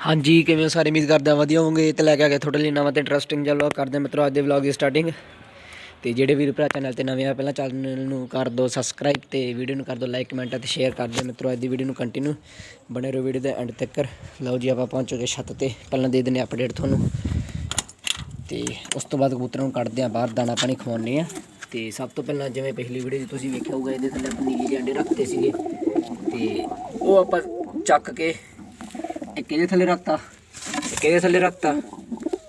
ਹਾਂਜੀ, ਕਿਵੇਂ ਹੋ ਸਾਰੇ? ਉਮੀਦ ਕਰਦਾ ਵਧੀਆ ਹੋਵੋਗੇ ਤੇ ਲੈ ਕੇ ਆ ਗਏ ਤੁਹਾਡੇ ਲਈ ਨਵਾਂ ਤੇ ਇੰਟਰਸਟਿੰਗ ਜਿਹਾ ਵਲੌਗ ਕਰਦੇ ਹਾਂ ਮਿੱਤਰੋ, ਅੱਜ ਦੇ ਵਲੌਗ ਦੀ ਸਟਾਰਟਿੰਗ ਤੇ ਜਿਹੜੇ ਵੀਰ ਭਰਾ ਚੈਨਲ ਤੇ ਨਵੇਂ ਆ, ਪਹਿਲਾਂ ਚੈਨਲ ਨੂੰ ਕਰ ਦਿਓ ਸਬਸਕ੍ਰਾਈਬ ਤੇ ਵੀਡੀਓ ਨੂੰ ਕਰ ਦਿਓ ਲਾਈਕ ਕਮੈਂਟ ਤੇ ਸ਼ੇਅਰ ਕਰ ਦਿਓ ਮਿੱਤਰੋ, ਅੱਜ ਦੀ ਵੀਡੀਓ ਨੂੰ ਕੰਟੀਨਿਊ ਬਣੇ ਰਹੋ ਵੀਡੀਓ ਦੇ ਐਂਡ ਤੱਕ। ਲਓ ਜੀ, ਆਪਾਂ ਪਹੁੰਚ ਚੁੱਕੇ ਛੱਤ ਤੇ। ਪਹਿਲਾਂ ਦੇ ਦਿੰਦੇ ਅਪਡੇਟ ਤੁਹਾਨੂੰ। ਤੇ ਉਸ ਤੋਂ ਬਾਅਦ ਕਬੂਤਰਾਂ ਨੂੰ ਕੱਢਦੇ ਆ ਬਾਹਰ ਦਾਣਾ ਪਾਣੀ ਖਵਾਉਂਦੇ ਆ ਤੇ ਸਭ ਤੋਂ ਪਹਿਲਾਂ ਜਿਵੇਂ ਪਿਛਲੀ ਵੀਡੀਓ 'ਚ ਤੁਸੀਂ ਵੇਖਿਆ ਹੋਊਗਾ, ਇਹਦੇ ਥੱਲੇ ਆਪਾਂ ਨੀਲੇ ਜਿਹੇ ਅੰਡੇ ਰੱਖਤੇ ਸੀਗੇ। ਤੇ ਉਹ ਆਪਾਂ ਚੱਕ ਕੇ ਇੱਕ ਇਹਦੇ ਥੱਲੇ ਰੱਖਤਾ? ਇੱਕ ਇਹਦੇ ਥੱਲੇ ਰੱਖਤਾ?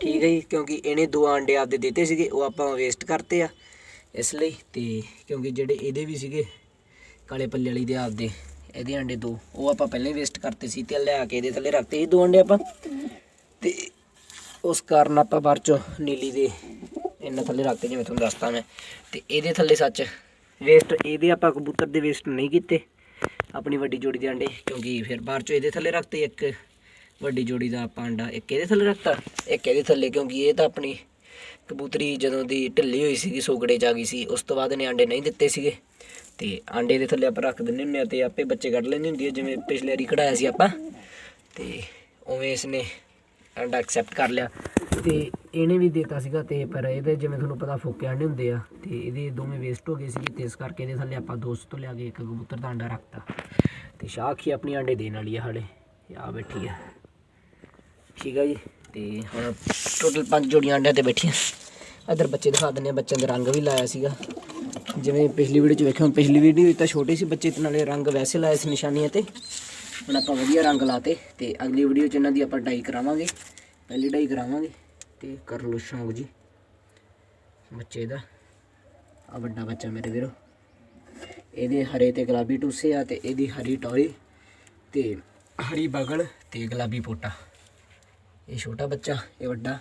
ਠੀਕ ਹੈ ਜੀ, ਕਿਉਂਕਿ ਇਹਨੇ ਦੋ ਆਂਡੇ ਆਪਦੇ ਦਿੱਤੇ ਸੀਗੇ, ਉਹ ਆਪਾਂ ਵੇਸਟ ਕਰਤੇ ਆ ਇਸ ਲਈ ਤੇ ਕਿਉਂਕਿ ਜਿਹੜੇ ਇਹਦੇ ਵੀ ਸੀਗੇ, ਕਾਲੇ ਪੱਲੇ ਵਾਲੀ ਦੇ ਆਪਦੇ, ਇਹਦੇ ਆਂਡੇ ਦੋ, ਉਹ ਆਪਾਂ ਪਹਿਲਾਂ ਹੀ ਵੇਸਟ ਕਰਤੇ ਸੀ ਤੇ ਲਿਆ ਕੇ ਇਹਦੇ ਥੱਲੇ ਰੱਖਤੇ ਸੀ ਦੋ ਆਂਡੇ ਆਪਾਂ। ਤੇ ਉਸ ਕਾਰਨ ਆਪਾਂ ਬਾਅਦ ਚੋਂ ਨੀਲੀ ਦੇ ਇਹਨਾਂ ਥੱਲੇ ਰੱਖਤੇ, ਜਿਵੇਂ ਤੁਹਾਨੂੰ ਦੱਸਤਾ ਮੈਂ। ਤੇ ਇਹਦੇ ਥੱਲੇ ਸੱਚ ਵੇਸਟ ਇਹਦੇ ਆਪਾਂ ਕਬੂਤਰ ਦੇ ਵੇਸਟ ਨਹੀਂ ਕੀਤੇ, ਆਪਣੀ ਵੱਡੀ ਜੋੜੀ ਦੇ ਆਂਡੇ, ਕਿਉਂਕਿ ਫਿਰ ਬਾਹਰ ਚੋਂ ਇਹਦੇ ਥੱਲੇ ਰੱਖਤੇ ਇੱਕ ਵੱਡੀ ਜੋੜੀ ਦਾ ਆਪਾਂ ਅੰਡਾ ਇੱਕ ਇਹਦੇ ਥੱਲੇ ਰੱਖਤਾ, ਇੱਕ ਇਹਦੇ ਥੱਲੇ, ਕਿਉਂਕਿ ਇਹ ਤਾਂ ਆਪਣੀ ਕਬੂਤਰੀ ਜਦੋਂ ਦੀ ਢਿੱਲੀ ਹੋਈ ਸੀਗੀ, ਸੋਗੜੇ ਚ ਆ ਗਈ ਸੀ, ਉਸ ਤੋਂ ਬਾਅਦ ਇਹਨੇ ਅੰਡੇ ਨਹੀਂ ਦਿੱਤੇ ਸੀਗੇ। ਤੇ ਆਂਡੇ ਦੇ ਥੱਲੇ ਆਪਾਂ ਰੱਖ ਦਿੰਦੇ ਹੁੰਦੇ ਆ ਤੇ ਆਪੇ ਬੱਚੇ ਕੱਢ ਲੈਂਦੀ ਹੁੰਦੀ ਆ, ਜਿਵੇਂ ਪਿਛਲੇ ਵਾਰੀ ਕਢਾਇਆ ਸੀ ਆਪਾਂ। ਤੇ ਉਵੇਂ ਇਸਨੇ ਅੰਡਾ ਐਕਸੈਪਟ ਕਰ ਲਿਆ। ਤੇ ਇਹਨੇ ਵੀ ਦਿੱਤਾ ਸੀਗਾ ਤੇ ਪਰ ਇਹਦੇ ਜਿਵੇਂ ਤੁਹਾਨੂੰ ਪਤਾ ਫੋਕੇ ਆਂਡੇ ਹੁੰਦੇ ਆ, ਤੇ ਇਹਦੇ ਦੋਵੇਂ ਵੇਸਟ ਹੋ ਗਏ ਸੀ ਤੇ ਇਸ ਕਰਕੇ ਇਹਦੇ ਥੱਲੇ ਆਪਾਂ ਦੋਸਤ ਤੋਂ ਲਿਆ ਕੇ ਇੱਕ ਕਬੂਤਰ ਦਾ ਅੰਡਾ ਰੱਖਤਾ। ਤੇ ਸ਼ਾਖੀ ਆਪਣੀ ਆਂਡੇ ਦੇਣ ਵਾਲੀ ਆ ਹਾਲੇ, ਆ ਬੈਠੀ ਆ। ਠੀਕ ਆ ਜੀ। ਤੇ ਹੁਣ ਟੋਟਲ ਪੰਜ ਜੋੜੀਆਂ ਅੰਡਿਆਂ ਤੇ ਬੈਠੀਆਂ। ਇਧਰ ਬੱਚੇ ਦਿਖਾ ਦਿੰਦੇ ਆ, ਬੱਚਿਆਂ ਦੇ ਰੰਗ ਵੀ ਲਾਇਆ ਸੀਗਾ। ਜਿਵੇਂ ਪਿਛਲੀ ਵੀਡੀਓ ਚ ਵੇਖਿਆ, ਹੁਣ ਪਿਛਲੀ ਵੀਡੀਓ ਵਿੱਚ ਤਾਂ ਛੋਟੇ ਸੀ ਬੱਚੇ, ਤੇ ਨਾਲੇ ਰੰਗ ਵੈਸੇ ਲਾਏ ਸੀ ਨਿਸ਼ਾਨੀਆਂ ਤੇ। ਹੁਣ ਆਪਾਂ ਵਧੀਆ ਰੰਗ ਲਾਤੇ, ਤੇ ਅਗਲੀ ਵੀਡੀਓ ਚ ਇਹਨਾਂ ਦੀ ਆਪਾਂ ਡਾਈ ਕਰਾਵਾਂਗੇ। ਪਹਿਲੀ ਡਾਈ ਕਰਾਵਾਂਗੇ, ਤੇ ਕਰ ਲਓ ਸ਼ੌਂਕ ਜੀ। ਬੱਚੇ ਦਾ। ਆ ਵੱਡਾ ਬੱਚਾ ਮੇਰੇ ਵੀਰੋ। ਇਹਦੇ ਹਰੇ ਤੇ ਗੁਲਾਬੀ ਟੂਸੇ ਆ, ਤੇ ਇਹਦੀ ਹਰੀ ਟੋਰੀ, ਤੇ ਹਰੀ ਬਗਲ ਤੇ ਗੁਲਾਬੀ ਪੋਟਾ। ਇਹ ਛੋਟਾ ਬੱਚਾ, ਇਹ ਵੱਡਾ,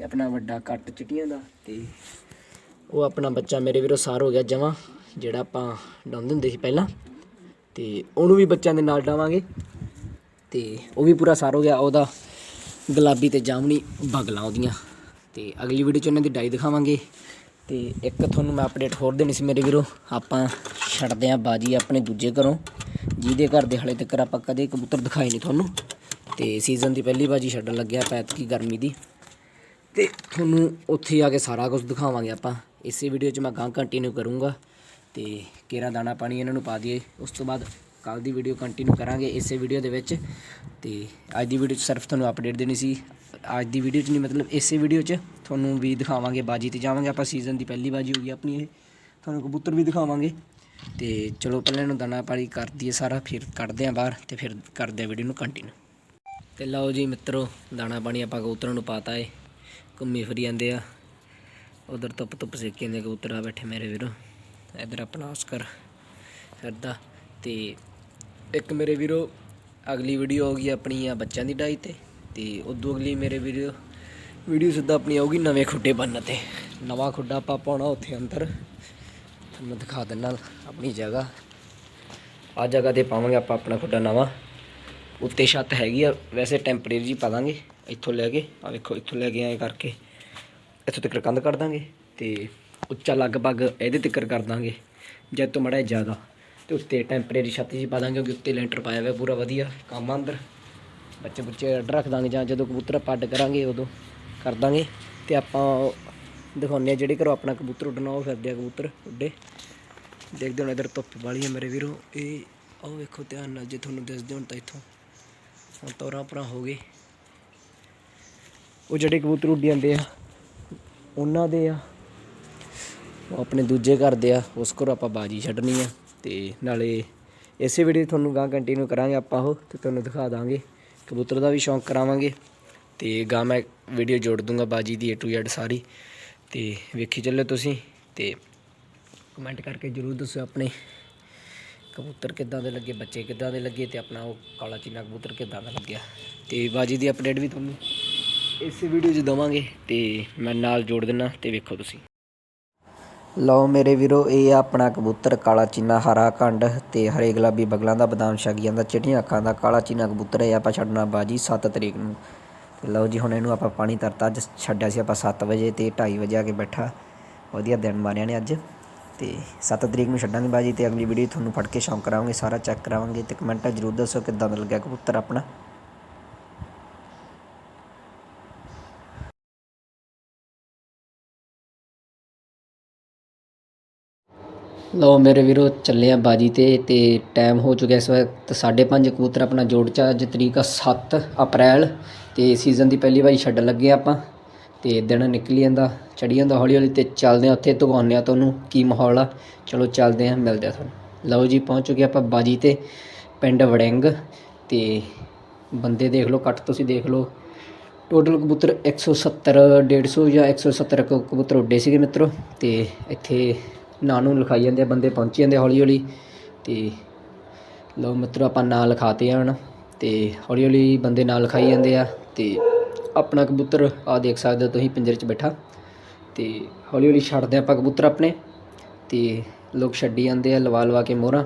ਇਹ ਆਪਣਾ ਵੱਡਾ ਕੱਟ ਚਿਟੀਆਂ ਦਾ ਤੇ ਉਹ ਆਪਣਾ ਬੱਚਾ ਮੇਰੇ ਵੀਰੋ ਸਾਰ ਹੋ ਗਿਆ ਜਮਾ, ਜਿਹੜਾ ਆਪਾਂ ਡਾਉਂਦੇ ਹੁੰਦੇ ਸੀ ਪਹਿਲਾਂ। ਤੇ ਉਹਨੂੰ ਵੀ ਬੱਚਿਆਂ ਦੇ ਨਾਲ ਡਾਵਾਂਗੇ। ਤੇ ਉਹ ਵੀ ਪੂਰਾ ਸਾਰ ਹੋ ਗਿਆ, ਉਹਦਾ ਗੁਲਾਬੀ ਤੇ ਜਾਮਣੀ ਬਗਲਾਂ ਉਹਦੀਆਂ। ਤੇ ਅਗਲੀ ਵੀਡੀਓ ਚ ਉਹਨਾਂ ਦੀ ਡਾਈ ਦਿਖਾਵਾਂਗੇ। ਤੇ ਇੱਕ ਤੁਹਾਨੂੰ ਮੈਂ ਅਪਡੇਟ ਹੋਰ ਦੇਣੀ ਸੀ ਮੇਰੇ ਵੀਰੋ। ਆਪਾਂ ਛੱਡਦੇ ਆਂ ਬਾਜੀ ਆਪਣੇ ਦੂਜੇ ਘਰੋਂ। ਜਿਹਦੇ ਘਰ ਦੇ ਹਲੇ ਤੱਕ ਆਪਾਂ ਕਦੇ ਕਬੂਤਰ ਦਿਖਾਏ ਨਹੀਂ ਤੁਹਾਨੂੰ। ਤੇ ਸੀਜ਼ਨ ਦੀ ਪਹਿਲੀ ਬਾਜੀ ਛੱਡਣ ਲੱਗਿਆ ਪੈਤ ਕੀ ਗਰਮੀ ਦੀ। ਤੇ ਤੁਹਾਨੂੰ ਉੱਥੇ ਆ ਕੇ ਸਾਰਾ ਕੁਝ ਦਿਖਾਵਾਂਗੇ ਆਪਾਂ। ਇਸੇ ਵੀਡੀਓ 'ਚ ਮੈਂ ਗਾਂ ਕੰਟੀਨਿਊ ਕਰੂੰਗਾ। ਤੇ ਕੇਰਾ ਦਾਣਾ ਪਾਣੀ ਇਹਨਾਂ ਨੂੰ ਪਾ ਦਈਏ। ਉਸ ਤੋਂ ਬਾਅਦ ਕੱਲ ਦੀ ਵੀਡੀਓ ਕੰਟੀਨਿਊ ਕਰਾਂਗੇ ਇਸੇ ਵੀਡੀਓ ਦੇ ਵਿੱਚ। ਤੇ ਅੱਜ ਦੀ ਵੀਡੀਓ 'ਚ ਸਿਰਫ ਤੁਹਾਨੂੰ ਅਪਡੇਟ ਦੇਣੀ ਸੀ। ਅੱਜ ਦੀ ਵੀਡੀਓ 'ਚ ਨਹੀਂ, ਮਤਲਬ ਇਸੇ ਵੀਡੀਓ 'ਚ ਤੁਹਾਨੂੰ ਵੀ ਦਿਖਾਵਾਂਗੇ ਬਾਜੀ ਤੇ ਜਾਵਾਂਗੇ ਆਪਾਂ। ਸੀਜ਼ਨ ਦੀ ਪਹਿਲੀ ਬਾਜੀ ਹੋਗੀ ਆਪਣੀ ਇਹ। ਤੁਹਾਨੂੰ ਕਬੂਤਰ ਵੀ ਦਿਖਾਵਾਂਗੇ। ਤੇ ਚਲੋ ਪਹਿਲਾਂ ਇਹਨੂੰ ਦਾਣਾ ਪਾਣੀ ਕਰ ਦਈਏ ਸਾਰਾ, ਫਿਰ ਕੱਢਦੇ ਆਂ ਬਾਹਰ ਤੇ ਫਿਰ ਕਰਦੇ ਆ ਵੀਡੀਓ ਨੂੰ ਕੰਟੀਨਿਊ ਤੇ ਲਓ ਜੀ ਮਿੱਤਰੋ, ਦਾਣਾ ਪਾਣੀ ਆਪਾਂ ਕਬੂਤਰਾਂ ਨੂੰ ਪਾਤਾ ਏ। ਘੁੰਮੀ ਫਿਰੀ ਜਾਂਦੇ ਆ। ਉਧਰ ਧੁੱਪ ਧੁੱਪ ਸੇਕੀ ਜਾਂਦੇ ਕਬੂਤਰ ਆ ਬੈਠੇ ਮੇਰੇ ਵੀਰੋ। ਇਧਰ ਆਪਣਾ ਆਸਕਰ ਫਿਰਦਾ ਤੇ ਇੱਕ ਮੇਰੇ ਵੀਰੋ, ਅਗਲੀ ਵੀਡੀਓ ਹੋਗੀ ਆਪਣੀ ਆ ਬੱਚਿਆਂ ਦੀ ਡਾਈ ਤੇ। ਤੇ ਉਦੋਂ ਅਗਲੀ ਮੇਰੇ ਵੀਡੀਓ ਵੀਡੀਓ ਸਿੱਧਾ ਆਪਣੀ ਆਊਗੀ ਨਵੇਂ ਖੁੱਡੇ ਬੰਨ ਤੇ। ਨਵਾਂ ਖੁੱਡਾ ਆਪਾਂ ਪਾਉਣਾ ਉੱਥੇ ਅੰਦਰ। ਤੁਹਾਨੂੰ ਦਿਖਾ ਦਿੰਦਾ ਆਪਣੀ ਜਗ੍ਹਾ। ਆ ਜਗ੍ਹਾ ਤੇ ਪਾਵਾਂਗੇ ਆਪਾਂ ਆਪਣਾ ਖੁੱਡਾ ਨਵਾਂ। ਉੱਤੇ ਛੱਤ ਹੈਗੀ ਆ, ਵੈਸੇ ਟੈਂਪਰੇਰੀ ਜੀ ਪਾ ਦਾਂਗੇ, ਇੱਥੋਂ ਲੈ ਕੇ ਆ ਵੇਖੋ, ਇੱਥੋਂ ਲੈ ਕੇ ਐਂ ਕਰਕੇ, ਇੱਥੋਂ ਤੱਕ ਕੰਧ ਕਰ ਦਾਂਗੇ ਤੇ ਉੱਚਾ ਲਗਭਗ ਇਹਦੇ ਤੱਕ ਕਰ ਦਾਂਗੇ ਜਦ ਤੋਂ ਮੜਾ ਜ਼ਿਆਦਾ, ਤੇ ਉੱਤੇ ਟੈਂਪਰੇਰੀ ਛੱਤ ਜੀ ਪਾ ਦਾਂਗੇ, ਕਿਉਂਕਿ ਉੱਤੇ ਲੈਂਟਰ ਪਾਇਆ ਹੋਇਆ ਪੂਰਾ ਵਧੀਆ ਕੰਮ ਆ ਅੰਦਰ। ਬੱਚੇ ਬੁੱਚੇ ਅੱਡ ਰੱਖ ਦਾਂਗੇ, ਜਾਂ ਜਦੋਂ ਕਬੂਤਰ ਪੱਡ ਕਰਾਂਗੇ, ਉਦੋਂ ਕਰ ਦਾਂਗੇ। ਤੇ ਆਪਾਂ ਦਿਖਾਉਂਦੇ ਆ ਜਿਹੜੇ ਘਰੋਂ ਆਪਣਾ ਕਬੂਤਰ ਉੱਡਣਾ, ਉਹ ਫਿਰਦੇ ਆ ਕਬੂਤਰ ਉੱਡੇ। ਦੇਖਦੇ ਹੁਣ ਇਧਰ ਧੁੱਪ ਵਾਲੀ ਹੈ ਮੇਰੇ ਵੀਰੋ, ਇਹ, ਆਹ ਵੇਖੋ ਧਿਆਨ ਨਾਲ, ਜੇ ਤੁਹਾਨੂੰ ਦੱਸਦੇ ਹੁਣ ਤਾਂ ਇੱਥੋਂ। ਹੁਣ ਤੋਰਾ ਪਰਾਂ ਹੋ ਗਏ। ਉਹ ਜਿਹੜੇ ਕਬੂਤਰ ਉੱਡ ਜਾਂਦੇ ਆ, ਉਹਨਾਂ ਦੇ ਆ। ਉਹ ਆਪਣੇ ਦੂਜੇ ਘਰ ਦੇ ਆ, ਉਸ ਕੋਲ ਆਪਾਂ ਬਾਜੀ ਛੱਡਣੀ ਆ ਤੇ ਨਾਲੇ ਇਸੇ ਵੀਡੀਓ ਤੁਹਾਨੂੰ ਗਾਂ ਕੰਟੀਨਿਊ ਕਰਾਂਗੇ ਆਪਾਂ ਉਹ ਤੇ ਤੁਹਾਨੂੰ ਦਿਖਾ ਦਾਂਗੇ। ਕਬੂਤਰ ਦਾ ਵੀ ਸ਼ੌਂਕ ਕਰਾਵਾਂਗੇ ਤੇ ਗਾਂ ਮੈਂ ਵੀਡੀਓ ਜੋੜ ਦੂੰਗਾ ਬਾਜੀ ਦੀ A to Z ਸਾਰੀ। ਤੇ ਵੇਖੀ ਚੱਲੋ ਤੁਸੀਂ ਤੇ ਕਮੈਂਟ ਕਰਕੇ ਜਰੂਰ ਦੱਸੋ ਆਪਣੇ। ਕਬੂਤਰ ਕਿੱਦਾਂ ਦੇ ਲੱਗੇ, ਬੱਚੇ ਕਿੱਦਾਂ ਦੇ ਲੱਗੇ ਤੇ ਆਪਣਾ ਉਹ ਕਾਲਾ ਚੀਨਾ ਕਬੂਤਰ ਕਿੱਦਾਂ ਦਾ ਲੱਗਿਆ। ਤੇ ਬਾਜੀ ਦੀ ਅਪਡੇਟ ਵੀ ਤੁਹਾਨੂੰ ਇਸ ਵੀਡੀਓ 'ਚ ਦਵਾਂਗੇ ਤੇ ਮੈਂ ਨਾਲ ਜੋੜ ਦਿੰਨਾ ਤੇ ਵੇਖੋ ਤੁਸੀਂ। ਲਓ ਮੇਰੇ ਵੀਰੋ, ਇਹ ਆ ਆਪਣਾ ਕਬੂਤਰ ਕਾਲਾ ਚੀਨਾ ਹਰਾ ਕੰਡ ਤੇ ਹਰੇ ਗੁਲਾਬੀ ਬਗਲਾਂ ਦਾ ਬਦਾਮ ਛਕ ਜਾਂਦਾ ਚਿੱਟੀਆਂ ਅੱਖਾਂ ਦਾ ਕਾਲਾ ਚੀਨਾ ਕਬੂਤਰ ਹੈ ਆਪਾਂ ਛੱਡਣਾ ਬਾਜੀ 7 ਤਰੀਕ ਨੂੰ। ਤੇ ਲਓ ਜੀ, ਹੁਣ ਇਹਨੂੰ ਆਪਾਂ ਪਾਣੀ ਤਰਤਾ ਅੱਜ ਛੱਡਿਆ ਸੀ ਆਪਾਂ 7 ਵਜੇ ਤੇ 2:30 ਵਜੇ ਆ ਕੇ ਬੈਠਾ। ਵਧੀਆ ਦਿਨ ਮਾਰਿਆ ਨੇ ਅੱਜ। ਤੇ 7 ਤਰੀਕ ਨੂੰ ਛੱਡਾਂਗੇ ਬਾਜੀ ਤੇ ਅਗਲੀ ਵੀਡੀਓ ਤੁਹਾਨੂੰ ਫੜ ਕੇ ਸ਼ੌਂਕ ਕਰਾਵਾਂਗੇ, ਸਾਰਾ ਚੈੱਕ ਕਰਾਵਾਂਗੇ ਤੇ ਕਮੈਂਟਾਂ ਜ਼ਰੂਰ ਦੱਸੋ ਕਿੱਦਾਂ ਦਾ ਲੱਗਿਆ ਕਬੂਤਰ ਆਪਣਾ। ਲੋ ਮੇਰੇ ਵੀਰੋ, ਚੱਲੇ ਆ ਬਾਜੀ ਤੇ ਤੇ ਟਾਈਮ ਹੋ ਚੁੱਕਿਆ ਇਸ ਵਕਤ 5:30 ਕਬੂਤਰ ਆਪਣਾ ਜੋੜ ਚਾ ਅੱਜ ਤਰੀਕ ਆ 7 ਅਪ੍ਰੈਲ ਤੇ ਸੀਜ਼ਨ ਦੀ ਪਹਿਲੀ ਵਾਰੀ ਛੱਡ ਲੱਗੇ ਆਪਾਂ ਤੇ ਦਿਨ ਨਿਕਲੀ ਜਾਂਦਾ। ਚੜੀ ਜਾਂਦਾ ਹੌਲੀ ਹੌਲੀ ਤੇ ਚੱਲਦੇ ਆ ਉੱਥੇ ਦਿਖਾਉਂਦੇ ਆ ਤੁਹਾਨੂੰ ਕੀ ਮਾਹੌਲ ਆ? ਚਲੋ ਚੱਲਦੇ ਆ ਮਿਲਦੇ ਆ ਤੁਹਾਨੂੰ। ਲਓ ਜੀ, ਪਹੁੰਚ ਚੁੱਕੇ ਆਪਾਂ ਬਾਜੀ ਤੇ, ਪਿੰਡ ਵੜਿੰਗ ਤੇ ਬੰਦੇ ਦੇਖ ਲਓ, ਕੱਟ ਤੁਸੀਂ ਦੇਖ ਲਓ। ਟੋਟਲ ਕਬੂਤਰ 170 150 ਜਾਂ 170 ਕੁ ਕਬੂਤਰ ਉੱਡੇ ਸੀਗੇ ਮਿੱਤਰੋ ਤੇ ਇੱਥੇ ਨਾਂ ਨੂੰ ਲਿਖਾਈ ਜਾਂਦੇ ਆ, ਬੰਦੇ ਪਹੁੰਚੀ ਜਾਂਦੇ ਹੌਲੀ ਹੌਲੀ ਤੇ ਲਓ ਮਿੱਤਰੋ, ਆਪਾਂ ਨਾਂ ਲਿਖਾਤੇ ਆ ਹੁਣ ਤੇ ਹੌਲੀ ਹੌਲੀ ਬੰਦੇ ਨਾਂ ਲਿਖਾਈ ਜਾਂਦੇ ਆ ਤੇ ਆਪਣਾ ਕਬੂਤਰ ਆ ਦੇਖ ਸਕਦੇ ਹੋ ਤੁਸੀਂ, ਪਿੰਜਰੇ 'ਚ ਬੈਠਾ। ਤੇ ਹੌਲੀ ਹੌਲੀ ਛੱਡਦੇ ਆਪਾਂ ਕਬੂਤਰ ਆਪਣੇ ਤੇ ਲੋਕ ਛੱਡੀ ਜਾਂਦੇ ਆ, ਲਵਾ ਲਵਾ ਕੇ ਮੋਹਰਾਂ।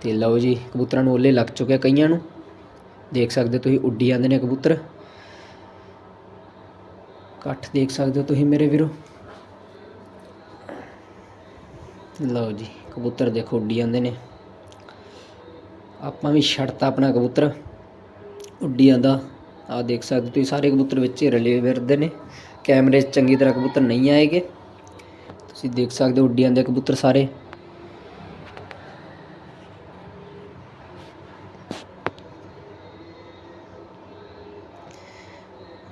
ਤੇ ਲਓ ਜੀ, ਕਬੂਤਰਾਂ ਨੂੰ ਓਲੇ ਲੱਗ ਚੁੱਕਿਆ ਕਈਆਂ ਨੂੰ। ਦੇਖ ਸਕਦੇ ਹੋ ਤੁਸੀਂ ਉੱਡੀ ਜਾਂਦੇ ਨੇ ਕਬੂਤਰ। ਇਕੱਠ ਦੇਖ ਸਕਦੇ ਹੋ ਤੁਸੀਂ ਮੇਰੇ ਵੀਰੋ। ਲਓ ਜੀ, ਕਬੂਤਰ ਦੇਖੋ ਉੱਡੀ ਜਾਂਦੇ ਨੇ। ਆਪਾਂ ਵੀ ਛੱਡਤਾ ਆਪਣਾ ਕਬੂਤਰ। ਉੱਡੀ ਜਾਂਦਾ। ਆ ਦੇਖ ਸਕਦੇ ਹੋ ਤੁਸੀਂ ਸਾਰੇ ਕਬੂਤਰ ਵਿੱਚ ਰਲੇ ਫਿਰਦੇ ਨੇ। ਕੈਮਰੇ 'ਚ ਚੰਗੀ ਤਰ੍ਹਾਂ ਕਬੂਤਰ ਨਹੀਂ ਆਏਗੇ। ਤੁਸੀਂ ਦੇਖ ਸਕਦੇ ਹੋ ਉੱਡੀ ਜਾਂਦੇ ਕਬੂਤਰ ਸਾਰੇ।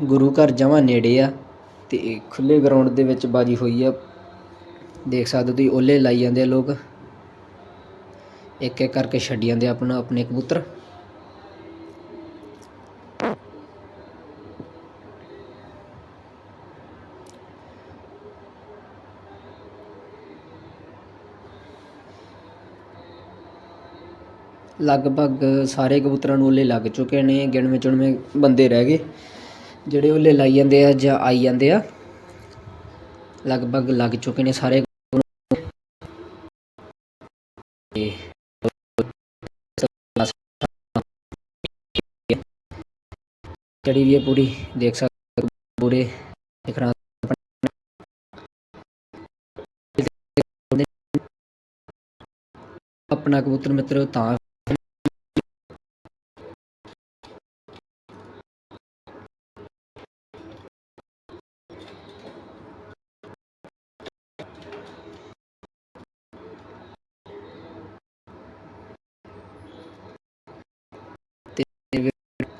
ਗੁਰੂ ਘਰ ਜਮਾਂ ਨੇੜੇ ਆ ਤੇ ਖੁੱਲੇ ਗਰਾਊਂਡ ਦੇ ਵਿੱਚ ਬਾਜੀ ਹੋਈ ਆ। ਦੇਖ ਸਕਦੇ ਹੋ ਤੁਸੀਂ ਓਲੇ ਲਾਈ ਜਾਂਦੇ ਆ ਲੋਕ। ਇੱਕ ਇੱਕ ਕਰਕੇ ਛੱਡੀ ਜਾਂਦੇ ਆ ਆਪਣਾ, ਆਪਣੇ ਕਬੂਤਰ। ਲਗਭਗ ਸਾਰੇ ਕਬੂਤਰਾਂ ਨੂੰ ਓਹਲੇ ਲੱਗ ਚੁੱਕੇ ਨੇ, ਗਿਣਵੇਂ ਚੁਣਵੇਂ ਬੰਦੇ ਰਹਿ ਗਏ। ਜਿਹੜੇ ਓਹਲੇ ਲਾਈ ਜਾਂਦੇ ਆ ਜਾਂ ਆਈ ਜਾਂਦੇ ਆ, ਲਗਭਗ ਲੱਗ ਚੁੱਕੇ ਨੇ ਸਾਰੇ। ਤੇ ਚੜੀ ਵੀ ਹੈ ਪੂਰੀ ਦੇਖ ਸਕਦੇ ਹੋ, ਪੂਰੇ ਦਿਖ ਰਹਾ ਆਪਣਾ ਕਬੂਤਰ ਮਿੱਤਰ, ਤਾਂ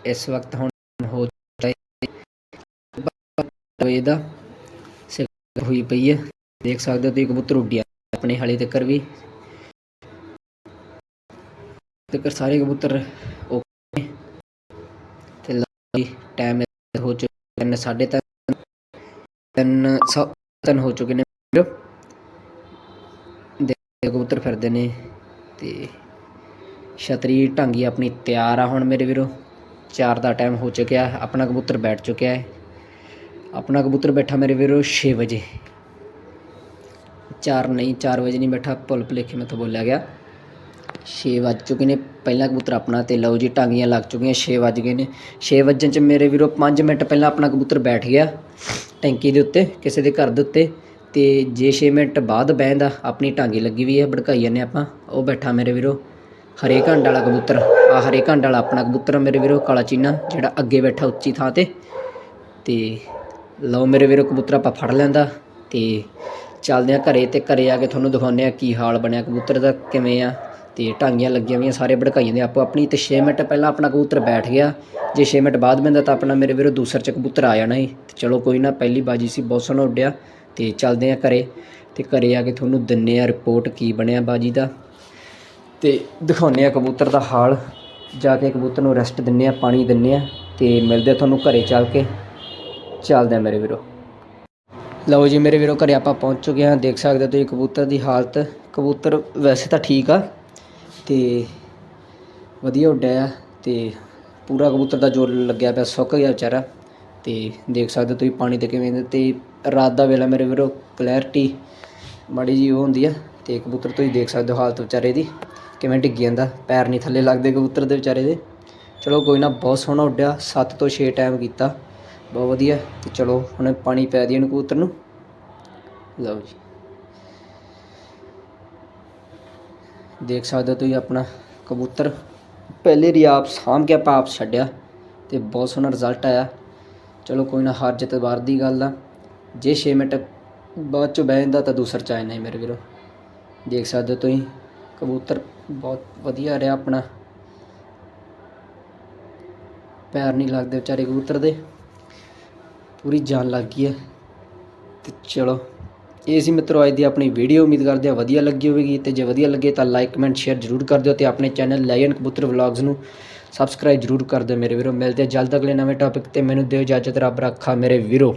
ਇਸ ਵਕਤ ਹੁਣ ਹੋ ਚੁੱਕਾ ਹੈ। ਵਜੇ ਦਾ ਹੋਈ ਪਈ ਹੈ। ਦੇਖ ਸਕਦੇ ਹੋ ਤੁਸੀਂ ਕਬੂਤਰ ਉੱਡਿਆ ਆਪਣੇ ਹਾਲੇ ਤੱਕ ਵੀ। ਤੱਕ ਸਾਰੇ ਕਬੂਤਰ ਓਕੇ। ਤੇ ਲਓ ਟਾਈਮ ਹੋ ਚੁੱਕਾ ਤਿੰਨ ਸਾਢੇ ਤਿੰਨ ਤਿੰਨ ਹੋ ਚੁੱਕੇ ਨੇ ਦੇ ਕਬੂਤਰ ਫਿਰਦੇ ਨੇ ਤੇ ਛਤਰੀ ਢਾਂਗੀ ਆਪਣੀ ਤਿਆਰ ਆ ਹੁਣ ਮੇਰੇ ਵੀਰੋ। ਚਾਰ ਦਾ ਟਾਈਮ ਹੋ ਚੁੱਕਿਆ ਹੈ। ਆਪਣਾ ਕਬੂਤਰ ਬੈਠ ਚੁੱਕਿਆ ਹੈ। ਆਪਣਾ ਕਬੂਤਰ ਬੈਠਾ ਮੇਰੇ ਵੀਰੋ 6 ਵਜੇ। 4 ਨਹੀਂ 4 ਵਜੇ ਨਹੀਂ ਬੈਠਾ, ਭੁੱਲ ਭੁਲੇਖੇ ਮੈਂ ਤੋਂ ਬੋਲਿਆ ਗਿਆ। 6 ਵੱਜ ਚੁੱਕੇ ਨੇ, ਪਹਿਲਾ ਕਬੂਤਰ ਆਪਣਾ ਤੇ ਲਓ ਜੀ, ਟਾਂਗੀਆਂ ਲੱਗ ਚੁੱਕੀਆਂ 6 ਵੱਜ ਗਏ ਨੇ। 6 ਵੱਜਣ ਚ ਮੇਰੇ ਵੀਰੋ 5 ਮਿੰਟ ਪਹਿਲਾਂ ਆਪਣਾ ਕਬੂਤਰ ਬੈਠ ਗਿਆ, ਟੈਂਕੀ ਦੇ ਉੱਤੇ, ਕਿਸੇ ਦੇ ਘਰ ਦੇ ਉੱਤੇ। ਤੇ ਜੇ 6 ਮਿੰਟ ਬਾਅਦ ਬਹਿੰਦਾ ਆਪਣੀ ਟਾਂਗੀ ਲੱਗੀ ਵੀ ਹੈ, ਭੜਕਾਈ ਜਾਂਦੇ ਆਪਾਂ, ਉਹ ਬੈਠਾ ਮੇਰੇ ਵੀਰੋ। ਹਰੇ ਘੰਡ ਵਾਲਾ ਕਬੂਤਰ ਆ ਹਰੇ ਘੰਡ ਵਾਲਾ ਆਪਣਾ ਕਬੂਤਰ ਆ ਮੇਰੇ ਵੀਰੋ, ਕਾਲਾ ਚੀਨਾ, ਜਿਹੜਾ ਅੱਗੇ ਬੈਠਾ ਉੱਚੀ ਥਾਂ ਤੇ। ਤੇ ਲਓ ਮੇਰੇ ਵੀਰੋ, ਕਬੂਤਰ ਆਪਾਂ ਫੜ ਲੈਂਦਾ। ਤੇ ਚੱਲਦੇ ਆ ਘਰੇ ਤੇ ਘਰੇ ਆ ਕੇ ਤੁਹਾਨੂੰ ਦਿਖਾਉਂਦੇ ਆ ਕੀ ਹਾਲ ਬਣਿਆ ਕਬੂਤਰ ਦਾ, ਕਿਵੇਂ ਆ। ਤੇ ਟਾਂਗੀਆਂ ਲੱਗੀਆਂ ਹੋਈਆਂ, ਸਾਰੇ ਭੜਕਾਈਆਂ ਜਾਂਦੇ ਆਪੋ ਆਪਣੀ ਤੇ 6 ਮਿੰਟ ਪਹਿਲਾਂ ਆਪਣਾ ਕਬੂਤਰ ਬੈਠ ਗਿਆ। ਜੇ 6 ਮਿੰਟ ਬਾਅਦ ਬੰਦਾ ਤਾਂ ਆਪਣਾ ਮੇਰੇ ਵੀਰੋ ਦੂਸਰ ਚ ਕਬੂਤਰ ਆ ਜਾਣਾ ਸੀ ਤੇ ਚਲੋ ਕੋਈ ਨਾ, ਪਹਿਲੀ ਬਾਜੀ ਸੀ, ਬਹੁਤ ਸੋਹਣਾ ਉੱਡਿਆ। ਤੇ ਚੱਲਦੇ ਆ ਘਰੇ ਤੇ ਘਰੇ ਆ ਕੇ ਤੁਹਾਨੂੰ ਦਿੰਨੇ ਆ ਰਿਪੋਰਟ ਕੀ ਬਣਿਆ ਬਾਜੀ ਦਾ। ਅਤੇ ਦਿਖਾਉਂਦੇ ਹਾਂ ਕਬੂਤਰ ਦਾ ਹਾਲ। ਜਾ ਕੇ ਕਬੂਤਰ ਨੂੰ ਰੈਸਟ ਦਿੰਦੇ ਹਾਂ, ਪਾਣੀ ਦਿੰਦੇ ਹਾਂ ਅਤੇ ਮਿਲਦੇ ਆ ਤੁਹਾਨੂੰ ਘਰ ਚੱਲ ਕੇ। ਚੱਲਦੇ ਆ ਮੇਰੇ ਵੀਰੋ। ਲਓ ਜੀ ਮੇਰੇ ਵੀਰੋ, ਘਰ ਆਪਾਂ ਪਹੁੰਚ ਚੁੱਕੇ ਹਾਂ। ਦੇਖ ਸਕਦੇ ਹੋ ਤੁਸੀਂ ਕਬੂਤਰ ਦੀ ਹਾਲਤ। ਕਬੂਤਰ ਵੈਸੇ ਤਾਂ ਠੀਕ ਆ ਤੇ ਵਧੀਆ ਉੱਡਿਆ ਆ ਤੇ ਪੂਰਾ ਕਬੂਤਰ ਦਾ ਜੋਰ ਲੱਗਿਆ ਪਿਆ, ਸੁੱਕ ਗਿਆ ਵਿਚਾਰਾ। ਤੇ ਦੇਖ ਸਕਦੇ ਹੋ ਤੁਸੀਂ ਪਾਣੀ ਤੇ ਕਿਵੇਂ ਤੇ ਰਾਤ ਦਾ ਵੇਲਾ ਮੇਰੇ ਵੀਰੋ ਕਲੈਰਿਟੀ ਮਾੜੀ ਜੀ ਉਹ ਹੁੰਦੀ ਆ ਤੇ ਕਬੂਤਰ ਤੁਸੀਂ ਦੇਖ ਸਕਦੇ ਹੋ ਹਾਲਤ ਵਿਚਾਰੇ ਦੀ। ਕਿਵੇਂ ਡਿੱਗ ਜਾਂਦਾ, ਪੈਰ ਨਹੀਂ ਥੱਲੇ ਲੱਗਦੇ ਕਬੂਤਰ ਦੇ ਵਿਚਾਰੇ ਦੇ। ਚਲੋ ਕੋਈ ਨਾ, ਬਹੁਤ ਸੋਹਣਾ ਉੱਡਿਆ 7 ਤੋਂ 6 ਟਾਈਮ ਕੀਤਾ। ਬਹੁਤ ਵਧੀਆ, ਤੇ ਚਲੋ ਹੁਣ ਪਾਣੀ ਪੈ ਦਈਏ ਕਬੂਤਰ ਨੂੰ। ਲਓ ਜੀ। ਦੇਖ ਸਕਦੇ ਹੋ ਤੁਸੀਂ ਆਪਣਾ ਕਬੂਤਰ। ਪਹਿਲੇ ਰੀ ਆਪ ਸਾਂਭ ਕੇ ਆਪਾਂ ਆਪ ਛੱਡਿਆ, ਤੇ ਬਹੁਤ ਸੋਹਣਾ ਰਿਜ਼ਲਟ ਆਇਆ। ਚਲੋ ਕੋਈ ਨਾ, ਹਾਰ ਜਿੱਤ ਬਾਹਰ ਦੀ ਗੱਲ ਆ। ਜੇ 6 ਮਿੰਟ ਬਾਅਦ ਚ ਬਹਿ ਜਾਂਦਾ ਤਾਂ ਦੂਸਰ ਚ ਆਏ ਨਹੀਂ ਮੇਰੇ ਵੀਰੋ। ਦੇਖ ਸਕਦੇ ਹੋ ਤੁਸੀਂ, ਕਬੂਤਰ ਬਹੁਤ ਵਧੀਆ ਰਿਹਾ ਆਪਣਾ। ਪੈਰ ਨਹੀਂ ਲੱਗਦੇ ਵਿਚਾਰੇ ਕਬੂਤਰ ਦੇ। ਪੂਰੀ ਜਾਨ ਲੱਗ ਗਈ ਹੈ। ਤੇ ਚਲੋ, ਇਹ ਸੀ ਮਿੱਤਰੋ ਅੱਜ ਦੀ ਆਪਣੀ ਵੀਡੀਓ ਉਮੀਦ ਕਰਦੇ ਹਾਂ ਵਧੀਆ ਲੱਗੀ ਹੋਵੇਗੀ। ਤੇ ਜੇ ਵਧੀਆ ਲੱਗੇ ਤਾਂ ਲਾਈਕ ਕਮੈਂਟ ਸ਼ੇਅਰ ਜਰੂਰ ਕਰ ਦਿਓ ਤੇ ਆਪਣੇ ਚੈਨਲ ਲਾਇਨ ਕਬੂਤਰ ਵਲੌਗਸ ਨੂੰ ਸਬਸਕ੍ਰਾਈਬ ਜਰੂਰ ਕਰ ਦਿਓ ਮੇਰੇ ਵੀਰੋ। ਮਿਲਦੇ ਹਾਂ ਜਲਦ ਅਗਲੇ ਨਵੇਂ ਟੌਪਿਕ ਤੇ। ਮੈਨੂੰ ਦਿਓ ਇਜਾਜ਼ਤ, ਰੱਬ ਰੱਖਾ ਮੇਰੇ ਵੀਰੋ।